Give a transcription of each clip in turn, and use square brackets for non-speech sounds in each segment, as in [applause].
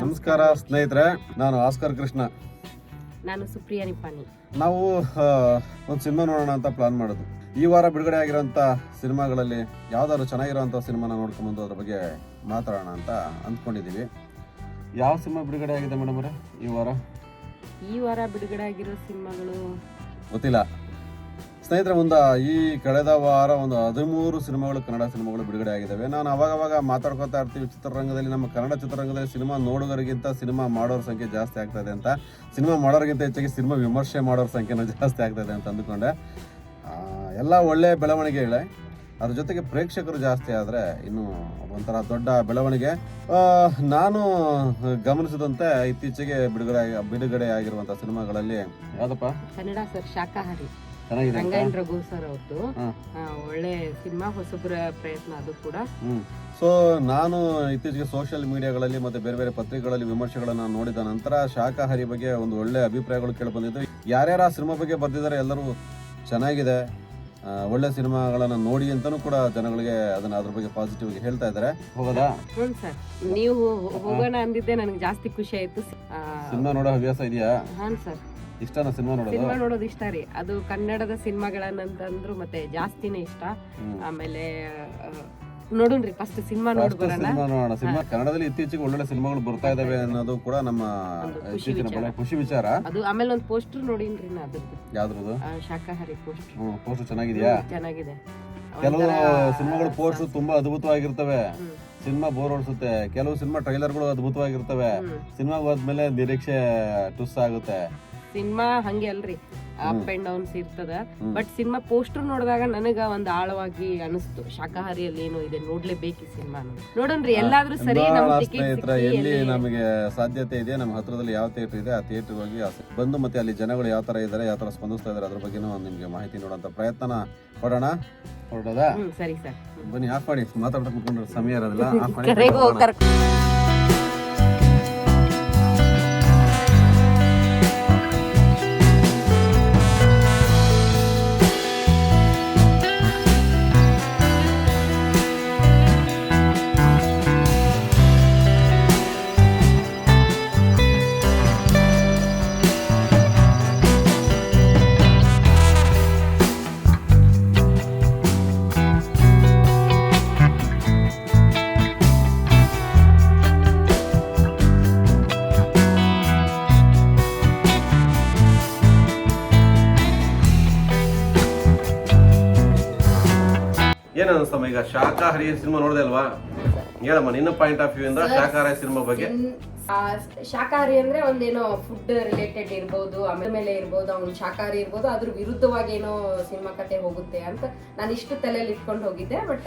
ನಮಸ್ಕಾರ ಸ್ನೇಹಿತರೆ ನಾನು ಆಸ್ಕರ್ ಕೃಷ್ಣ. ನಾನು ಸುಪ್ರಿಯಾ ನಿಪಾನಿ ನಾವು ಒಂದು ಸಿನಿಮಾ ನೋಡೋಣ ಅಂತ ಪ್ಲಾನ್ ಮಾಡೋದು. ಈ ವಾರ ಬಿಡುಗಡೆ ಆಗಿರೋಂಥ ಸಿನಿಮಾಗಳಲ್ಲಿ ಯಾವ್ದಾದ್ರು ಚೆನ್ನಾಗಿರೋಂಥ ಸಿನಿಮಾನ ನೋಡ್ಕೊಂಬಂದು ಅದ್ರ ಬಗ್ಗೆ ಮಾತಾಡೋಣ ಅಂತ ಅಂದ್ಕೊಂಡಿದ್ದೀವಿ ಯಾವ ಸಿನಿಮಾ ಬಿಡುಗಡೆ ಆಗಿದೆ ಮೇಡಮ್ ಅವರೇ ಈ ವಾರ? ಈ ವಾರ ಬಿಡುಗಡೆ ಆಗಿರೋ ಸಿನಿಮಾಗಳು ಗೊತ್ತಿಲ್ಲ. ಸ್ನೇಹಿತರೆ, ಒಂದು ಈ ಕಳೆದ ವಾರ ಒಂದು ಹದಿಮೂರು ಸಿನಿಮಾಗಳು ಕನ್ನಡ ಸಿನಿಮಾಗಳು ಬಿಡುಗಡೆ ಆಗಿದ್ದಾವೆ. ನಾನು ಅವಾಗವಾಗ ಮಾತಾಡ್ಕೊತಾ ಇರ್ತೀವಿ, ಚಿತ್ರರಂಗದಲ್ಲಿ ನಮ್ಮ ಕನ್ನಡ ಚಿತ್ರರಂಗದಲ್ಲಿ ಸಿನಿಮಾ ನೋಡುಗರಿಗಿಂತ ಸಿನಿಮಾ ಮಾಡೋರ ಸಂಖ್ಯೆ ಜಾಸ್ತಿ ಆಗ್ತದೆ ಅಂತ. ಸಿನಿಮಾ ಮಾಡೋರಿಗಿಂತ ಹೆಚ್ಚಾಗಿ ಸಿನಿಮಾ ವಿಮರ್ಶೆ ಮಾಡೋರ ಸಂಖ್ಯೆನೂ ಜಾಸ್ತಿ ಆಗ್ತದೆ ಅಂತ ಅಂದುಕೊಂಡೆ. ಎಲ್ಲ ಒಳ್ಳೆ ಬೆಳವಣಿಗೆಗಳೇ. ಅದ್ರ ಜೊತೆಗೆ ಪ್ರೇಕ್ಷಕರು ಜಾಸ್ತಿ ಆದರೆ ಇನ್ನು ಒಂಥರ ದೊಡ್ಡ ಬೆಳವಣಿಗೆ. ನಾನು ಗಮನಿಸಿದಂತೆ ಇತ್ತೀಚೆಗೆ ಬಿಡುಗಡೆ ಬಿಡುಗಡೆ ಆಗಿರುವಂಥ ಸಿನಿಮಾಗಳಲ್ಲಿ ಯಾವುದಪ್ಪ? ಕನ್ನಡ ಸರ್, ಶಾಕಾಹಾರಿ? ರಂಗಾಯಣ ರಘು ಸರ್ ಅವ್ರದ್ದು ಒಳ್ಳೆ ಸಿನಿಮಾ ಹೊಸಬ್ರ ಪ್ರಯತ್ನ ಅದು ಕೂಡ. ಹ್ಮ್. ಸೊ ನಾನು ಇತ್ತೀಚೆಗೆ ಸೋಷಿಯಲ್ ಮೀಡಿಯಾಗಳಲ್ಲಿ ಮತ್ತೆ ಬೇರೆ ಬೇರೆ ಪತ್ರಿಕೆಗಳಲ್ಲಿ ವಿಮರ್ಶೆಗಳನ್ನು ನೋಡಿದ ನಂತರ ಶಾಖಾಹಾರಿ ಬಗ್ಗೆ ಒಂದು ಒಳ್ಳೆ ಅಭಿಪ್ರಾಯಗಳು ಕೇಳಿ ಬಂದಿದ್ದು. ಯಾರ್ಯಾರ ಆ ಸಿನಿಮಾ ಬಗ್ಗೆ ಬರ್ದಿದ್ದಾರೆ ಎಲ್ಲರೂ ಚೆನ್ನಾಗಿದೆ. ಒಳ್ಳೆ ಸಿನಿಮಾಗಳನ್ನ ನೋಡಿ ಅಂತಾನು ಕೂಡ ಜನಗಳಿಗೆ ಅದನ್ನ ಅದ್ರ ಬಗ್ಗೆ ಪಾಸಿಟಿವ್ ಆಗಿ ಹೇಳ್ತಾ ಇದ್ದಾರೆ. ಹೋಗೋದಾ? ಹ್ಞೂ ಸರ್. ನೀವು ಹೋಗೋಣ ಅಂದಿದ್ದೆ ನನಗೆ ಜಾಸ್ತಿ ಖುಷಿ ಆಯ್ತು. ಸಿನಿಮಾ ನೋಡೋ ಹವ್ಯಾಸ ಇದೆಯಾ? ಹಾಂ ಸರ್. ಇಷ್ಟನಾ ಸಿನಿಮಾ ನೋಡೋದು? ಸಿನಿಮಾ ನೋಡೋದು ಇಷ್ಟ ರೀ. ಅದು ಕನ್ನಡದ ಸಿನಿಮಾಗಳನ್ನಂತಂದ್ರು ಮತ್ತೆ ಜಾಸ್ತಿನೇ ಇಷ್ಟ. ಆಮೇಲೆ ನೋಡೋಣ್ರಿ ಫಸ್ಟ್ ಸಿನಿಮಾ ನೋಡಿ ಬರೋಣ ಸಿನಿಮಾ ನೋಡೋಣ. ಸಿನಿಮಾ ಕನ್ನಡದಲ್ಲಿ ಇತ್ತೀಚೆಗೆ ಒಳ್ಳೊಳ್ಳೆ ಸಿನಿಮಾಗಳು ಬರ್ತಾ ಇದಾವೆ ಅನ್ನೋದು ಕೂಡ ನಮ್ಮ ಇತ್ತೀಚಿನ ವಿಚಾರ. ಬಹಳ ಖುಷಿ ವಿಚಾರ. ಅದು ಆಮೇಲೆ ಒಂದು ಪೋಸ್ಟರ್ ನೋಡಿನ್ರಿ ನಾ ಅದ್ರದ್ದು. ಯಾವ್ದ್ರದ್ದು? ಶಾಕಾಹಾರಿ ಪೋಸ್ಟರ್ ಹ್ಮ್ ಪೋಸ್ಟರ್ ಚೆನ್ನಾಗಿದ್ಯಾ? ಚೆನ್ನಾಗಿದೆ. ಕೆಲವು ಸಿನಿಮಾಗಳ ಪೋಸ್ಟರ್ ಪೋಸ್ಟ್ ತುಂಬಾ ಅದ್ಭುತವಾಗಿರ್ತವೆ. ಸಿನಿಮಾ ಬೋರ್ ಓಡಿಸುತ್ತೆ ಕೆಲವು ಸಿನಿಮಾ ಟ್ರೈಲರ್ಗಳು ಅದ್ಭುತವಾಗಿರ್ತವೆ. ಸಿನಿಮಾ ಹೋದ್ಮೇಲೆ ನಿರೀಕ್ಷೆ ಟುಸ್ ಆಗುತ್ತೆ ಸಿನಿಮಾ ಹಂಗೆ ಅಲ್ರಿ ಅಪ್ ಅಂಡ್ ಡೌನ್ಸ್ ಇರ್ತದ. ಬಟ್ ಸಿನಿಮಾ ಪೋಸ್ಟರ್ ನೋಡಿದಾಗ ನನಗ ಒಂದ್ ಆಳವಾಗಿ ಅನಿಸ್ತು. ಶಾಖಾಹಾರಿಯಲ್ಲಿ ಏನು ಇದೆ ನೋಡ್ಲೇಬೇಕು ಸಿನಿಮಾ ನೋಡೋಣ್ರಿ ಎಲ್ಲಾದ್ರೂ ಸರಿ ಸ್ನೇಹಿತರೆ ಎಲ್ಲಿ ನಮಗೆ ಸಾಧ್ಯತೆ ಇದೆ ನಮ್ಮ ಹತ್ರದಲ್ಲಿ ಯಾವ ಥಿಯೇಟರ್ ಇದೆ ಆ ಥಿಯೇಟರ್ ಹೋಗಿ ಬಂದು ಮತ್ತೆ ಅಲ್ಲಿ ಜನಗಳು ಯಾವ ತರ ಇದ್ದಾರೆ ಯಾವ ತರ ಸ್ಪಂದಿಸ್ತಾ ಇದ್ದಾರೆ ಅದ್ರ ಬಗ್ಗೆನೂ ನಿಮ್ಗೆ ಮಾಹಿತಿ ನೋಡೋಂತ ಪ್ರಯತ್ನ ಪಡೋಣ ಹೊರಡೋದಾ ಸರಿ ಸರ್. ಬನ್ನಿ ಆಫ್ ಮಾಡಿ. ಮಾತಾಡ್ತಾ ಕುತ್ಕೊಂಡ್ರೆ ಸಮಯ ಇರೋದಿಲ್ಲ. [laughs] ಆಫ್ ಮಾಡಿ ಏನ್ ಅನಿಸ್ತಮ್ಮ ಈಗ ಶಾಖಾಹಾರಿ ಸಿನಿಮಾ ನೋಡಿದೆ ಅಲ್ವಾ? ಹೇಳಮ್ಮ ನಿನ್ನ ಪಾಯಿಂಟ್ ಆಫ್ ವ್ಯೂ ಇಂದ ಶಾಖಾಹಾರಿ ಸಿನಿಮಾ ಬಗ್ಗೆ. ಆ, ಶಾಕಾಹಾರಿ ಅಂದ್ರೆ ಒಂದೇನೋ ಫುಡ್ ರಿಲೇಟೆಡ್ ಇರ್ಬೋದು ಆಮೇಲೆ ಇರ್ಬೋದು ಅವ್ನು ಶಾಖಾಹಾರಿ ಇರ್ಬೋದು ಅದ್ರ ವಿರುದ್ಧವಾಗಿ ಏನೋ ಸಿನಿಮಾ ಕತೆ ಹೋಗುತ್ತೆ ಅಂತ ನಾನು ಇಷ್ಟು ತಲೆಯಲ್ಲಿ ಇಟ್ಕೊಂಡು ಹೋಗಿದ್ದೆ ಬಟ್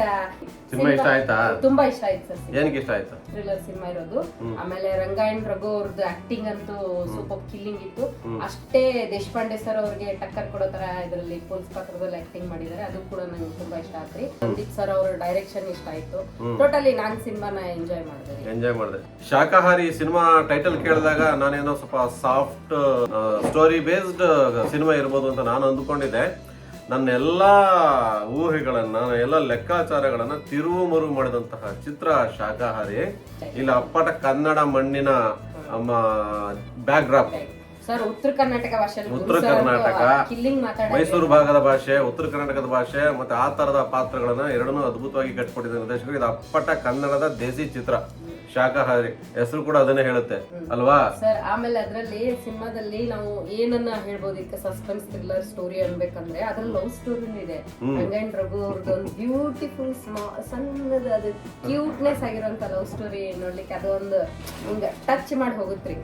ಸಿನಿಮಾ ಇಷ್ಟ ಆಯ್ತಾ? ತುಂಬಾ ಇಷ್ಟ ಆಯ್ತು ಸರ್ ಏನಕ್ಕೆ ಇಷ್ಟ ಆಯ್ತು? ಥ್ರಿಲ್ಲರ್ ಸಿನಿಮಾ ಇರೋದು. ಆಮೇಲೆ ರಂಗಾಯಣ್ ರಘು ಅವ್ರದ್ದು ಆಕ್ಟಿಂಗ್ ಅಂತೂ ಸೂಪರ್ ಕಿಲ್ಲಿಂಗ್ ಇತ್ತು. ಅಷ್ಟೇ ದೇಶಪಾಂಡೆ ಸರ್ ಅವ್ರಿಗೆ ಟಕ್ಕರ್ ಕೊಡೋ ತರ ಇದರಲ್ಲಿ ಪೊಲೀಸ್ ಪಾತ್ರದಲ್ಲಿ ಆಕ್ಟಿಂಗ್ ಮಾಡಿದ್ದಾರೆ ಅದು ಕೂಡ ನಂಗೆ ತುಂಬಾ ಇಷ್ಟ ಆತ್ರಿ ಸಂದೀಪ್ ಸರ್ ಅವ್ರ ಡೈರೆಕ್ಷನ್ ಇಷ್ಟ ಆಯ್ತು. ಟೋಟಲಿ ನಾನ್ ಸಿನಿಮಾನ ಎಂಜಾಯ್ ಮಾಡಿದೆ ಎಂಜಾಯ್ ಮಾಡಿದೆ. ಶಾಕಾಹಾರಿ ಸಿನಿಮಾ ಟೈಟಲ್ ಕೇಳಿದಾಗ ನಾನೇನೋ ಸ್ವಲ್ಪ ಸಾಫ್ಟ್ ಸ್ಟೋರಿ ಬೇಸ್ಡ್ ಸಿನಿಮಾ ಇರ್ಬೋದು ಅಂತ ನಾನು ಅಂದುಕೊಂಡಿದ್ದೆ. ನನ್ನ ಎಲ್ಲ ಊಹೆಗಳನ್ನ ಎಲ್ಲ ಲೆಕ್ಕಾಚಾರಗಳನ್ನ ತಿರುವು ಮರು ಮಾಡಿದಂತಹ ಚಿತ್ರ ಶಾಖಾಹಾರಿ ಇಲ್ಲ ಅಪ್ಪಟ ಕನ್ನಡ ಮಣ್ಣಿನ ಬ್ಯಾಕ್ ಡ್ರಾಪ್ ಸರ್ ಉತ್ತರ ಕರ್ನಾಟಕ ಉತ್ತರ ಕರ್ನಾಟಕ. ಮೈಸೂರು ಭಾಗದ ಭಾಷೆ ಉತ್ತರ ಕರ್ನಾಟಕದ ಭಾಷೆ ಮತ್ತೆ ಆ ತರದ ಪಾತ್ರಗಳನ್ನ ಎರಡನ್ನೂ ಅದ್ಭುತವಾಗಿ ಕಟ್ಕೊಟ್ಟಿದ್ದ ನಿರ್ದೇಶಕರು. ಇದು ಅಪ್ಪಟ ಕನ್ನಡದ ದೇಸಿ ಚಿತ್ರ. ಶಾಕಾಹಾರಿ ಹೆಸರು ಕೂಡ ಅದನ್ನೇ ಹೇಳುತ್ತೆ ಅಲ್ವಾ? ಸರ್ ಆಮೇಲೆ ಅದರಲ್ಲಿ ಸಿನಿಮಾದಲ್ಲಿ ನಾವು ಏನನ್ನ ಹೇಳ್ಬೋದು ಈಗ ಸಸ್ಪೆನ್ಸ್ ಥ್ರಿಲ್ಲರ್ ಸ್ಟೋರಿ ಅನ್ಬೇಕಂದ್ರೆ ಅದ್ರಲ್ಲಿ ಲವ್ ಸ್ಟೋರಿ ಇದೆ. ರಂಗಾಯಣ್ ರಘು ಅವ್ರದ್ದು ಒಂದು ಬ್ಯೂಟಿಫುಲ್ ಸಣ್ಣದ ಅದು ಕ್ಯೂಟ್ನೆಸ್ ಆಗಿರೋಂಥ ಲವ್ ಸ್ಟೋರಿ ನೋಡ್ಲಿಕ್ಕೆ ಅದೊಂದು ಹಿಂಗ ಟಚ್ ಮಾಡಿ ಹೋಗುತ್ತೆ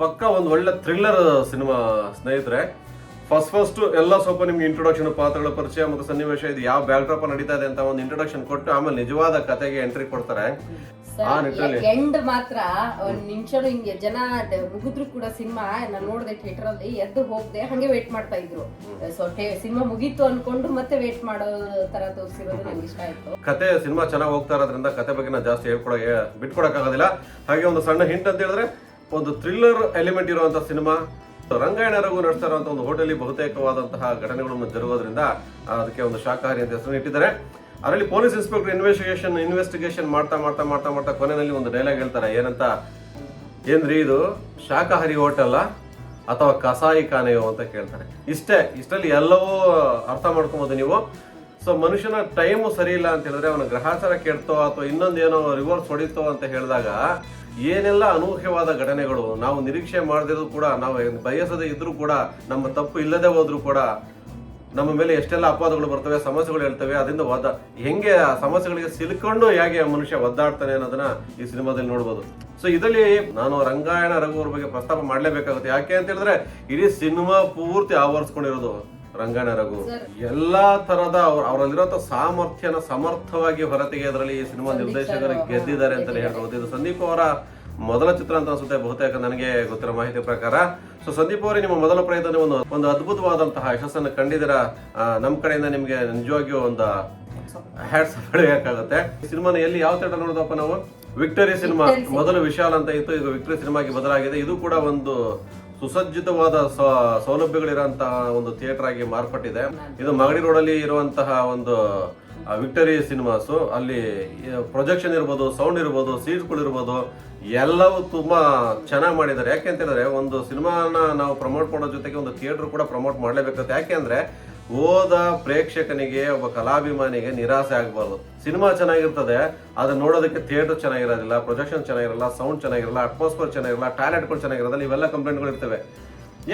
ಪಕ್ಕ ಒಂದು ಒಳ್ಳೆ ಥ್ರಿಲ್ಲರ್ ಸಿನಿಮಾ ಸ್ನೇಹಿತರೆ ಫಸ್ಟ್ ಫಸ್ಟ್ ಎಲ್ಲ ಸ್ವಲ್ಪ ನಿಮ್ಗೆ ಇಂಟ್ರೊಡಕ್ಷನ್ ಪಾತ್ರಗಳ ಪರಿಚಯ ಮತ್ತು ಸನ್ನಿವೇಶ ಇದು ಯಾವ ಬ್ಯಾಕ್ ಡ್ರಾಪ್ ನಡೀತಾ ಇದೆ ಅಂತ ಒಂದು ಇಂಟ್ರೊಡಕ್ಷನ್ ಕೊಟ್ಟು ಆಮೇಲೆ ನಿಜವಾದ ಕತೆಗೆ ಎಂಟ್ರಿ ಕೊಡ್ತಾರೆ. ಆ ನಿಟ್ಟಿನಲ್ಲಿ ಎಂಡ್ ಮಾತ್ರ ಒಂದ್ ನಿಮಿಷ ಹಿಂಗೆ ಜನ ಮುಗಿದ್ರು ಕೂಡ ಸಿನಿಮಾ ನಾನು ನೋಡಿದೆ ಥಿಯೇಟರ್ ಅಲ್ಲಿ ಎದ್ದು ಹೋಗದೆ ಹಂಗೆ ವೇಟ್ ಮಾಡ್ತಾ ಇದ್ರು. ಸೊ ಸಿನಿಮಾ ಮುಗೀತು ಅನ್ಕೊಂಡು ಮತ್ತೆ ವೇಟ್ ಮಾಡೋ ತರ ತೋರಿಸಿರೋದು ನಂಗೆ ಇಷ್ಟ ಆಯ್ತು. ಕತೆ ಸಿನಿಮಾ ಚೆನ್ನಾಗಿ ಹೋಗ್ತಾ ಇರೋದ್ರಿಂದ ಕತೆ ಬಗ್ಗೆ ನಾನು ಜಾಸ್ತಿ ಹೇಳ್ಕೊಡ ಬಿಟ್ಕೊಡಕ್ಕಾಗೋದಿಲ್ಲ. ಹಾಗೆ ಒಂದು ಸಣ್ಣ ಹಿಂಟ್ ಅಂತ ಹೇಳಿದ್ರೆ ಒಂದು ಥ್ರಿಲ್ಲರ್ ಎಲಿಮೆಂಟ್ ಇರುವಂತ ಸಿನಿಮಾ ರಂಗಾಯಣ ರಘು ನಡೆಸ್ತಾ ಇರುವಂತಹ ಒಂದು ಹೋಟೆಲ್ ಬಹುತೇಕವಾದಂತಹ ಘಟನೆಗಳನ್ನು ಜರುಗೋದ್ರಿಂದ ಅದಕ್ಕೆ ಒಂದು ಶಾಖಾಹಾರಿ ಅಂತ ಹೆಸರು ಇಟ್ಟಿದ್ದಾರೆ. ಅದರಲ್ಲಿ ಪೊಲೀಸ್ ಇನ್ಸ್ಪೆಕ್ಟರ್ ಇನ್ವೆಸ್ಟಿಗೇಷನ್ ಇನ್ವೆಸ್ಟಿಗೇಷನ್ ಮಾಡ್ತಾ ಮಾಡ್ತಾ ಮಾಡ್ತಾ ಮಾಡ್ತಾ ಕೊನೆಯಲ್ಲಿ ಒಂದು ಡೈಲಾಗ್ ಹೇಳ್ತಾರೆ. ಏನಂತ? ಏನ್ರಿ ಇದು? ಶಾಖಾಹಾರಿ ಹೋಟೆಲ್ಲ ಅಥವಾ ಕಸಾಯಿ ಖಾನೆಯೋ ಅಂತ ಕೇಳ್ತಾರೆ. ಇಷ್ಟೇ, ಇಷ್ಟರಲ್ಲಿ ಎಲ್ಲವೂ ಅರ್ಥ ಮಾಡ್ಕೊಬೋದು ನೀವು. ಸೊ ಮನುಷ್ಯನ ಟೈಮು ಸರಿ ಇಲ್ಲ ಅಂತ ಹೇಳಿದ್ರೆ ಅವನ ಗ್ರಹಾಚಾರ ಕೆಡ್ತೋ ಅಥವಾ ಇನ್ನೊಂದೇನೋ ರಿವರ್ಸ್ ಹೊಡಿತೋ ಅಂತ ಹೇಳಿದಾಗ ಏನೆಲ್ಲ ಅನೂಹ್ಯವಾದ ಘಟನೆಗಳು? ನಾವು ನಿರೀಕ್ಷೆ ಮಾಡದಿರೋದು ಕೂಡ, ನಾವು ಬಯಸದೇ ಇದ್ರೂ ಕೂಡ, ನಮ್ಮ ತಪ್ಪು ಇಲ್ಲದೆ ಹೋದ್ರೂ ಕೂಡ ನಮ್ಮ ಮೇಲೆ ಎಷ್ಟೆಲ್ಲ ಅಪವಾದಗಳು ಬರ್ತವೆ ಸಮಸ್ಯೆಗಳು ಹೇಳ್ತವೆ ಅದರಿಂದ ಒದ್ದ ಹೆಂಗೆ ಆ ಸಮಸ್ಯೆಗಳಿಗೆ ಸಿಲುಕೊಂಡು ಹೇಗೆ ಮನುಷ್ಯ ಒದ್ದಾಡ್ತಾನೆ ಅನ್ನೋದನ್ನ ಈ ಸಿನಿಮಾದಲ್ಲಿ ನೋಡ್ಬೋದು. ಸೊ ಇದರಲ್ಲಿ ನಾನು ರಂಗಾಯಣ ರಘು ಅವ್ರ ಬಗ್ಗೆ ಪ್ರಸ್ತಾಪ ಮಾಡಲೇಬೇಕಾಗುತ್ತೆ. ಯಾಕೆ ಅಂತ ಹೇಳಿದ್ರೆ ಇಡೀ ಸಿನಿಮಾ ಪೂರ್ತಿ ಆವರಿಸ್ಕೊಂಡಿರೋದು ರಂಗಾಯಣ ರಘು. ಎಲ್ಲಾ ತರದ ಅವ್ರ ಅವರಲ್ಲಿರೋ ಸಾಮರ್ಥ್ಯನ ಸಮರ್ಥವಾಗಿ ಹೊರತೆಗೆಯೋದ್ರಲ್ಲಿ ಈ ಸಿನಿಮಾ ನಿರ್ದೇಶಕರು ಗೆದ್ದಿದ್ದಾರೆ ಅಂತಲೇ ಹೇಳ್ಬೋದು. ಇದು ಸಂದೀಪ್ ಅವರ ಮೊದಲ ಚಿತ್ರ ಅಂತ ಅನ್ಸುತ್ತೆ ಬಹುತೇಕ ನನಗೆ ಗೊತ್ತಿರೋ ಮಾಹಿತಿ ಪ್ರಕಾರ. ಸೊ ಸಂದೀಪ್ ಅವರೇ ನಿಮ್ಮ ಮೊದಲ ಪ್ರಯತ್ನ ಒಂದು ಒಂದು ಅದ್ಭುತವಾದಂತಹ ಯಶಸ್ಸನ್ನು ಕಂಡಿದ್ದೀರಾ? ನಮ್ಮ ಕಡೆಯಿಂದ ನಿಮಗೆ ನಿಜವಾಗಿಯೂ ಒಂದು ಹ್ಯಾಟ್ಸ್ ಪಡೆಯಬೇಕಾಗುತ್ತೆ ಸಿನಿಮಾನ ಎಲ್ಲಿ ಯಾವ ಥಿಯೇಟರ್ ನೋಡಿದಪ್ಪ ನಾವು? Victory cinema. ಮೊದಲು ವಿಶಾಲ್ ಅಂತ ಇತ್ತು ಈಗ ವಿಕ್ಟರಿ ಸಿನಿಮಾಗೆ ಬದಲಾಗಿದೆ. ಇದು ಕೂಡ ಒಂದು ಸುಸಜ್ಜಿತವಾದ ಸೌಲಭ್ಯಗಳಿರುವಂತಹ ಒಂದು ಥಿಯೇಟರ್ ಆಗಿ ಮಾರ್ಪಟ್ಟಿದೆ. ಇದು ಮಗಡಿ ರೋಡಲ್ಲಿ ಇರುವಂತಹ ಒಂದು ವಿಕ್ಟರಿ ಸಿನಿಮಾಸು ಅಲ್ಲಿ ಪ್ರೊಜೆಕ್ಷನ್ ಇರ್ಬೋದು ಸೌಂಡ್ ಇರ್ಬೋದು ಸೀಟ್ಗಳಿರ್ಬೋದು ಎಲ್ಲವೂ ತುಂಬಾ ಚೆನ್ನಾಗಿ ಮಾಡಿದ್ದಾರೆ. ಯಾಕೆ ಅಂತ ಹೇಳಿದ್ರೆ ಒಂದು ಸಿನಿಮಾನ ನಾವು ಪ್ರಮೋಟ್ ಮಾಡೋ ಜೊತೆಗೆ ಒಂದು ಥಿಯೇಟರ್ ಕೂಡ ಪ್ರಮೋಟ್ ಮಾಡಲೇಬೇಕಾಗುತ್ತೆ ಯಾಕೆ ಅಂದ್ರೆ ಓದ ಪ್ರೇಕ್ಷಕನಿಗೆ, ಒಬ್ಬ ಕಲಾಭಿಮಾನಿಗೆ ನಿರಾಸೆ ಆಗಬಾರ್ದು. ಸಿನಿಮಾ ಚೆನ್ನಾಗಿರ್ತದೆ, ಅದನ್ನ ನೋಡೋದಕ್ಕೆ ಥಿಯೇಟರ್ ಚೆನ್ನಾಗಿರೋದಿಲ್ಲ ಪ್ರೊಜೆಕ್ಷನ್ ಚೆನ್ನಾಗಿರಲ್ಲ ಸೌಂಡ್ ಚೆನ್ನಾಗಿರಲ್ಲ ಅಟ್ಮಾಸ್ಫಿಯರ್ ಚೆನ್ನಾಗಿರಲ್ಲ ಟಾಯ್ಲೆಟ್ಗಳು ಚೆನ್ನಾಗಿರೋದಿಲ್ಲ, ಇವೆಲ್ಲ ಕಂಪ್ಲೇಂಟ್ಗಳು ಇರ್ತವೆ.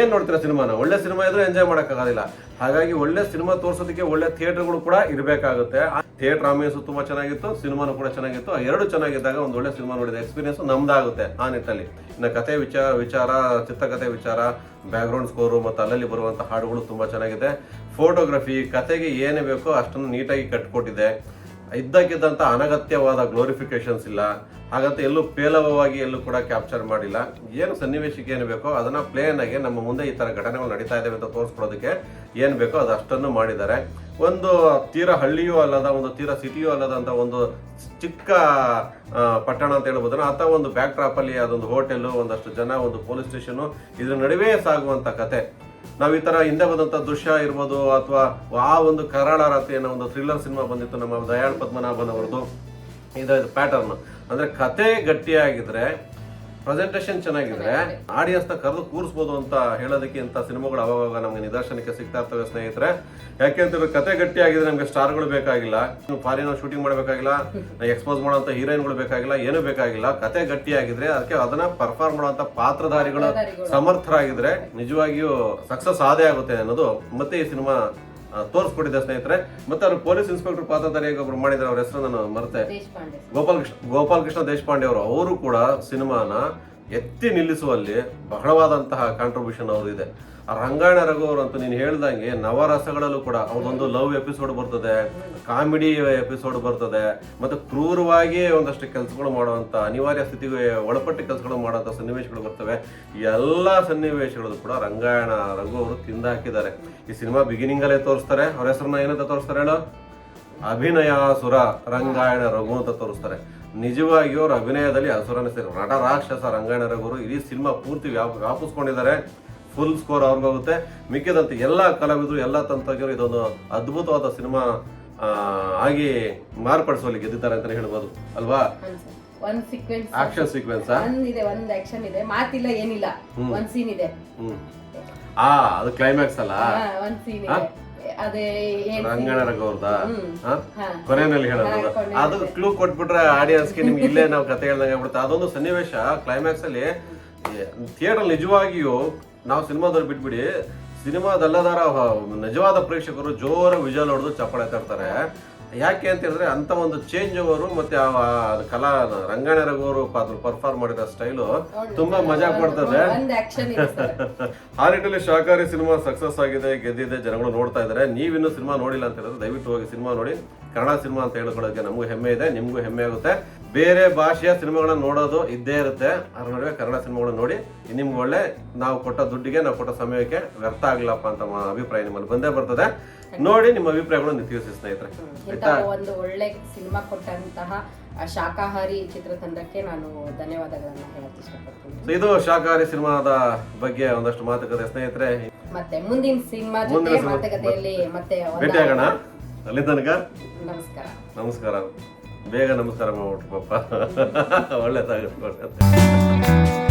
ಏನ್ ನೋಡ್ತೀರಾ ಸಿನಿಮಾನ? ಒಳ್ಳೆ ಸಿನಿಮಾ ಇದ್ರೆ ಎಂಜಾಯ್ ಮಾಡೋಕ್ಕಾಗೋದಿಲ್ಲ. ಹಾಗಾಗಿ ಒಳ್ಳೆ ಸಿನಿಮಾ ತೋರ್ಸೋದಕ್ಕೆ ಒಳ್ಳೆ ಥಿಯೇಟರ್ಗಳು ಕೂಡ ಇರಬೇಕಾಗುತ್ತೆ. ಥಿಯೇಟರ್ ಆಮಿಯನ್ಸ್ ತುಂಬಾ ಚೆನ್ನಾಗಿತ್ತು, ಸಿನಿಮಾನು ಕೂಡ ಚೆನ್ನಾಗಿತ್ತು. ಎರಡು ಚೆನ್ನಾಗಿದ್ದಾಗ ಒಂದು ಒಳ್ಳೆ ಸಿನಿಮಾ ನೋಡಿದ ಎಕ್ಸ್ಪೀರಿಯನ್ಸ್ ನಮ್ದಾಗುತ್ತೆ ಆ ನಿಟ್ಟಲ್ಲಿ. ಇನ್ನು ಕತೆ ವಿಚಾರ ವಿಚಾರ, ಚಿತ್ರಕಥೆ ವಿಚಾರ ಬ್ಯಾಕ್ಗ್ರೌಂಡ್ ಸ್ಕೋರು ಮತ್ತು ಅಲ್ಲಲ್ಲಿ ಬರುವಂಥ ಹಾಡುಗಳು ತುಂಬಾ ಚೆನ್ನಾಗಿದೆ. ಫೋಟೋಗ್ರಫಿ ಕತೆಗೆ ಏನೇ ಬೇಕೋ ಅಷ್ಟನ್ನು ನೀಟಾಗಿ ಕಟ್ಕೊಟ್ಟಿದೆ. ಇದ್ದಕ್ಕಿದ್ದಂಥ ಅನಗತ್ಯವಾದ ಗ್ಲೋರಿಫಿಕೇಶನ್ಸ್ ಇಲ್ಲ. ಹಾಗಂತ ಎಲ್ಲೂ ಪೇಲವವಾಗಿ ಎಲ್ಲೂ ಕೂಡ ಕ್ಯಾಪ್ಚರ್ ಮಾಡಿಲ್ಲ. ಏನು ಸನ್ನಿವೇಶಕ್ಕೆ ಏನು ಬೇಕೋ ಅದನ್ನ ಪ್ಲೇನ್ ಆಗಿ ನಮ್ಮ ಮುಂದೆ ಈ ತರ ಘಟನೆಗಳು ನಡೀತಾ ಇದ್ದಾವೆ ಅಂತ ತೋರಿಸ್ಕೊಡೋದಕ್ಕೆ ಏನು ಬೇಕೋ ಅದು ಅಷ್ಟನ್ನು ಮಾಡಿದ್ದಾರೆ. ಒಂದು ತೀರ ಹಳ್ಳಿಯೂ ಅಲ್ಲದ, ಒಂದು ತೀರ ಸಿಟಿಯೂ ಅಲ್ಲದಂತ ಒಂದು ಚಿಕ್ಕ ಪಟ್ಟಣ ಅಂತ ಹೇಳ್ಬೋದನ್ನ ಅಥವಾ ಒಂದು ಬ್ಯಾಕ್ ಟ್ರಾಪಲ್ಲಿ ಅದೊಂದು ಹೋಟೆಲ್ ಒಂದಷ್ಟು ಜನ, ಒಂದು ಪೊಲೀಸ್ ಸ್ಟೇಷನ್ ಇದ್ರ ನಡುವೆ ಸಾಗುವಂತ ಕತೆ. ನಾವು ಈ ತರ ಹಿಂದೆ ಬಂದಂಥ ದೃಶ್ಯ ಇರ್ಬೋದು ಅಥವಾ ಆ ಒಂದು ಕರಾಳ ರಾತ್ರಿ ಅನ್ನೋ ಒಂದು ಥ್ರಿಲ್ಲರ್ ಸಿನಿಮಾ ಬಂದಿತ್ತು ನಮ್ಮ ದಯಾಳ್ ಪದ್ಮನಾಭನ್ ಅವರದು ಇದು ಪ್ಯಾಟರ್ನ್ ಅಂದ್ರೆ ಕತೆ ಗಟ್ಟಿಯಾಗಿದ್ರೆ ಪ್ರೆಸೆಂಟೇಷನ್ ಚೆನ್ನಾಗಿದ್ರೆ ಆಡಿಯನ್ಸ್ನ ಕರೆದು ಕೂರಿಸ್ಬೋದು ಅಂತ ಹೇಳೋದಕ್ಕೆ ಇಂಥ ಸಿನಿಮಾಗಳು ಅವಾಗ ನಮ್ಗೆ ನಿದರ್ಶನಕ್ಕೆ ಸಿಗ್ತಾ ಇರ್ತವೆ ಸ್ನೇಹಿತರೆ. ಯಾಕೆ ಕತೆ ಕತೆ ಗಟ್ಟಿಯಾಗಿದ್ರೆ ನಮ್ಗೆ ಸ್ಟಾರ್ಗಳು ಬೇಕಾಗಿಲ್ಲ. ಫಾರಿನ್ ಶೂಟಿಂಗ್ ಮಾಡಬೇಕಾಗಿಲ್ಲ. ಎಕ್ಸ್ಪೋಸ್ ಮಾಡೋಂಥ ಹೀರೋಯಿನ್ಗಳು ಬೇಕಾಗಿಲ್ಲ. ಏನು ಬೇಕಾಗಿಲ್ಲ. ಕತೆ ಗಟ್ಟಿಯಾಗಿದ್ರೆ ಅದಕ್ಕೆ ಅದನ್ನ ಪರ್ಫಾರ್ಮ್ ಮಾಡೋಂಥ ಪಾತ್ರಧಾರಿಗಳು ಸಮರ್ಥರಾಗಿದ್ರೆ ನಿಜವಾಗಿಯೂ ಸಕ್ಸಸ್ ಆದೇ ಆಗುತ್ತೆ ಅನ್ನೋದು ಮತ್ತೆ ಈ ಸಿನಿಮಾ ತೋರಿಸ್ಕೊಟ್ಟಿದೆ ಸ್ನೇಹಿತರೆ. ಮತ್ತೆ ಅವ್ರು ಪೊಲೀಸ್ ಇನ್ಸ್ಪೆಕ್ಟರ್ ಪಾತ್ರಧಾರಿಯಾಗಿ ಒಬ್ರು ಮಾಡಿದ್ರೆ ಅವ್ರ ಹೆಸರು ನಾನು ಮರೆತೆ. ಗೋಪಾಲ್ ಕೃಷ್ಣ ಗೋಪಾಲ್ ಕೃಷ್ಣ ದೇಶಪಾಂಡೆ ಅವರು ಅವರು ಕೂಡ ಸಿನಿಮಾನ ಎತ್ತಿ ನಿಲ್ಲಿಸುವಲ್ಲಿ ಬಹಳವಾದಂತಹ ಕಾಂಟ್ರಿಬ್ಯೂಷನ್ ಅವರು ಇದೆ. ಆ ರಂಗಾಯಣ ರಘು ಅವರು ಅಂತ ನೀನು ಹೇಳ್ದಂಗೆ ನವರಸಗಳಲ್ಲೂ ಕೂಡ ಅವ್ರದೊಂದು ಲವ್ ಎಪಿಸೋಡ್ ಬರ್ತದೆ, ಕಾಮಿಡಿ ಎಪಿಸೋಡ್ ಬರ್ತದೆ, ಮತ್ತು ಕ್ರೂರವಾಗಿ ಒಂದಷ್ಟು ಕೆಲಸಗಳು ಮಾಡುವಂಥ ಅನಿವಾರ್ಯ ಸ್ಥಿತಿಗೆ ಒಳಪಟ್ಟು ಕೆಲಸಗಳು ಮಾಡುವಂಥ ಸನ್ನಿವೇಶಗಳು ಬರ್ತವೆ. ಎಲ್ಲ ಸನ್ನಿವೇಶಗಳು ಕೂಡ ರಂಗಾಯಣ ರಘು ಅವರು ತಿಂದಾಕಿದ್ದಾರೆ ಈ ಸಿನಿಮಾ ಬಿಗಿನಿಂಗಲ್ಲೇ ತೋರಿಸ್ತಾರೆ. ಅವ್ರ ಹೆಸರನ್ನ ಏನಂತ ತೋರಿಸ್ತಾರೆ ಹೇಳು? ಅಭಿನಯ ಸುರ ರಂಗಾಯಣ ರಘು ಅಂತ ತೋರಿಸ್ತಾರೆ. ನಿಜವಾಗಿಯೂ ಅವ್ರ ಅಭಿನಯದಲ್ಲಿ ಹಸುರನ್ನ ಸೇರಿ ನಟ, ರಾಕ್ಷಸ ರಂಗಾಯಣ ರಘುವರು ಇಡೀ ಸಿನಿಮಾ ಪೂರ್ತಿ ವ್ಯಾಪ, ವ್ಯಾಪಿಸ್ಕೊಂಡಿದ್ದಾರೆ. ಫುಲ್ ಸ್ಕೋರ್ ಅವ್ರಿಗೋಗುತ್ತೆ ಮಿಕ್ಕಿದಂತೆ ಎಲ್ಲ ಕಲಾವಿದರು ಎಲ್ಲ ತಂತ್ರಜ್ಞರು ಇದೊಂದು ಅದ್ಭುತವಾದ ಸಿನಿಮಾ ಆಗಿ ಮಾರ್ಪಡಿಸುವಲ್ಲಿ ಗೆದ್ದಿದ್ದಾರೆ ಅಂತಾನೆ ಹೇಳ್ಬೋದು. ಅಲ್ವಾ? ಒಂದ್ ಸೀಕ್ವೆನ್ಸ್ ಆಕ್ಷನ್ ಸೀಕ್ವೆನ್ಸ್ ಒಂದ್ ಇದೆ ಒಂದ್ ಆಕ್ಷನ್ ಇದೆ. ಮಾತಿಲ್ಲ ಏನಿಲ್ಲ. ಒಂದ್ ಸೀನ್ ಇದೆ. ಆ ಅದು ಕ್ಲೈಮ್ಯಾಕ್ಸ್ ಅಲ್ಲ? ಒಂದ್ ಸೀನ್ ಇದೆ. ರಘು ಅವ್ರದಾ. ಕೊನೆಯಲ್ಲಿ ಹೇಳೋದು. ಅದು ಕ್ಲೂ ಕೊಟ್ಬಿಟ್ರೆ ಆಡಿಯನ್ಸ್ಗೆ ನಿಮ್ಗೆ ಇಲ್ಲೇ ನಾವು ಕತೆ ಹೇಳ್ದಂಗೆ ಆಗ್ಬಿಡುತ್ತೆ. ಅದೊಂದು ಸನ್ನಿವೇಶ ಕ್ಲೈಮ್ಯಾಕ್ಸ್ ಅಲ್ಲಿ ಥಿಯೇಟರ್ ನಿಜವಾಗಿಯೂ ನಾವು ಸಿನಿಮಾದವ್ರು ಬಿಟ್ಬಿಡಿ. ಸಿನಿಮಾದಲ್ಲದಾರ ನಿಜವಾದ ಪ್ರೇಕ್ಷಕರು ಜೋರ ವಿಜಯಲ್ ಹೊಡೆದು ಚಪ್ಪಾಳೆ ತರ್ತಾರೆ. ಯಾಕೆ ಅಂತ ಹೇಳಿದ್ರೆ ಅಂತ ಒಂದು ಚೇಂಜ್ ಅವರು ಮತ್ತೆ ಆ ಕಲಾ ರಂಗಾಯಣ ರಘು ಅವರು ಪರ್ಫಾರ್ಮ್ ಮಾಡಿರೋ ಸ್ಟೈಲು ತುಂಬಾ ಮಜಾ ಕೊಡ್ತದೆ. ಆ ನಿಟ್ಟಿನಲ್ಲಿ [laughs] ಶಾಕಾರಿ ಸಿನಿಮಾ ಸಕ್ಸಸ್ ಆಗಿದೆ ಗೆದ್ದಿದೆ ಜನಗಳು ನೋಡ್ತಾ ಇದ್ದಾರೆ. ನೀವಿನ್ನೂ ಸಿನಿಮಾ ನೋಡಿಲ್ಲ ಅಂತ ಹೇಳಿದ್ರೆ ದಯವಿಟ್ಟು ಹೋಗಿ ಸಿನಿಮಾ ನೋಡಿ. ಕನ್ನಡ ಸಿನಿಮಾ ಅಂತ ಹೇಳ್ಕೊಳ್ಳೋಕೆ ನಮಗೂ ಹೆಮ್ಮೆ ಇದೆ ನಿಮಗೂ ಹೆಮ್ಮೆ ಆಗುತ್ತೆ. ಬೇರೆ ಭಾಷೆಯ ಸಿನಿಮಾಗಳನ್ನ ನೋಡೋದು ಇದ್ದೇ ಇರುತ್ತೆ. ಅದ್ರ ನಡುವೆ ಕನ್ನಡ ಸಿನಿಮಾಗಳನ್ನ ನೋಡಿ ನಿಮ್ಗೆ ಒಳ್ಳೆ ನಾವು ಕೊಟ್ಟ ದುಡ್ಡಿಗೆ ನಾವು ಕೊಟ್ಟ ಸಮಯಕ್ಕೆ ವ್ಯರ್ಥ ಆಗ್ಲಪ್ಪ ಅಂತ ಅಭಿಪ್ರಾಯ ನಿಮ್ಮಲ್ಲಿ ಬಂದೇ ಬರ್ತದೆ. ನೋಡಿ ನಿಮ್ಮ ಅಭಿಪ್ರಾಯಗಳನ್ನು ತಿಳಿಸಿ ಸ್ನೇಹಿತರೆ. ಒಂದು ಒಳ್ಳೆ ಸಿನಿಮಾ ಕೊಟ್ಟಂತಹ ಶಾಖಾಹಾರಿ ಶಾಕಾಹಾರಿ ಚಿತ್ರತಂಡಕ್ಕೆ ನಾನು ಧನ್ಯವಾದಗಳನ್ನ ಹೇಳಕ್ಕೆ ಇಷ್ಟಪಡ್ತೀನಿ. ಇದು ಶಾಕಾಹಾರಿ ಸಿನಿಮಾದ ಬಗ್ಗೆ ಒಂದಷ್ಟು ಮಾತುಕತೆ ಸ್ನೇಹಿತರೆ. ಮತ್ತೆ ಮುಂದಿನ ಸಿನಿಮಾ ಜೊತೆ ಮಾತುಕತೆಯಲ್ಲಿ ಮತ್ತೆ ಭೇಟಿಯಾಗೋಣ. ಅಲ್ಲಿ ತನಕ ನಮಸ್ಕಾರ. ನಮಸ್ಕಾರ. ಬೇಗ ನಮಸ್ಕಾರ ಮಾಡ್ಬಿಟ್ರು ಪಾಪ. ಒಳ್ಳೇದಾಗುತ್ತೆ